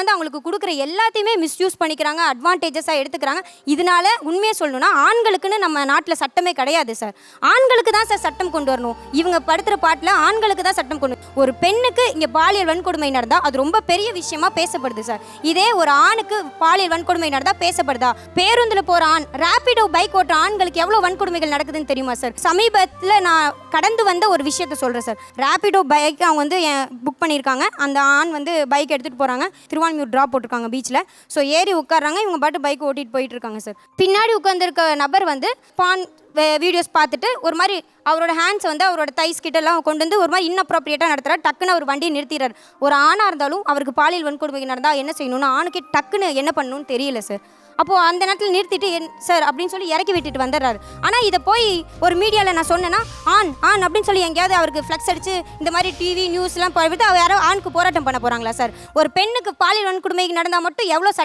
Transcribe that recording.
வந்து அவங்களுக்கு கொடுக்குற எல்லாத்தையுமே மிஸ்யூஸ் பண்ணிக்கிறாங்க அட்வான்டேஜஸாக எடுத்துக்கிறாங்க. இதனால உண்மையை சொல்லணும்னா ஆண்களுக்குன்னு நம்ம நாட்டில் சட்டமே கிடையாது சார் ஆண்களுக்கு தான் சார் சட்டம் கொண்டு வரணும். இவங்க படுத்துகிற பாட்டில் ஆண்களுக்கு தான் சட்டம் கொண்டு ஒரு பெண்ணுக்கு இங்கே பாலியல் வன்கொடுமை நடந்தால் அது ரொம்ப பெரிய விஷயமா பேசப்படுது சார் இதே ஒரு ஆணுக்கு பாலியல் வன்கொடுமை நடந்தால் பேசப்படுதா? பேருந்தில் போகிற ஆண் ரேபிடோ பைக் ஓட்டுற ஆண்களுக்கு எவ்வளோ வன்கொடுமைகள் நடக்குதுன்னு தெரியுமா சார் சமீபத்தில் நான் கடந்து வந்த ஒரு விஷயத்த சொல்கிறேன் சார் ரேபிடோ பைக் அவங்க வந்து புக் பண்ணியிருக்காங்க. அந்த ஆண் வந்து பைக் எடுத்துகிட்டு போகிறாங்க திருவான்மியூர் ட்ராப் போட்டிருக்காங்க பீச்சில் ஸோ ஏறி உட்கார்றாங்க. இவங்க பாட்டு பைக் ஓட்டிகிட்டு போயிட்டு இருக்காங்க சார் பின்னாடி உட்காந்துருக்க நபர் வந்து பான் வீடியோஸ் பார்த்துட்டு ஒரு மாதிரி அவரோட ஹேண்ட்ஸ் வந்து அவரோட தைஸ் கிட்டெல்லாம் கொண்டு வந்து ஒரு மாதிரி இன்அப்ரோப்ரியேட்டாக நடத்துகிறார் டக்குன்னு அவர் வண்டியை நிறுத்திடுறாரு. ஒரு ஆணாக இருந்தாலும் அவருக்கு பாலியல் வன்கொடுமை நடந்தால் என்ன செய்யணும்னு ஆணுக்கே டக்குன்னு என்ன பண்ணணும்னு தெரியல சார் அப்போது அந்த நேரத்தில் நிறுத்திட்டு என் சார் அப்படின்னு சொல்லி இறக்கி விட்டுட்டு வந்துடுறாரு. ஆனால் இதை போய் ஒரு மீடியாவில் நான் சொன்னேன்னா ஆன் ஆன் அப்படின்னு சொல்லி எங்கேயாவது அவருக்கு ஃப்ளெக்ஸ் அடிச்சு இந்த மாதிரி டிவி நியூஸ்லாம் போய்விட்டு அவர் யாரோ ஆணுக்கு போராட்டம் பண்ண போகிறாங்களா சார் ஒரு பெண்ணுக்கு பாலியல் வன்கொடுமைக்கு நடந்தால் மட்டும் எவ்வளோ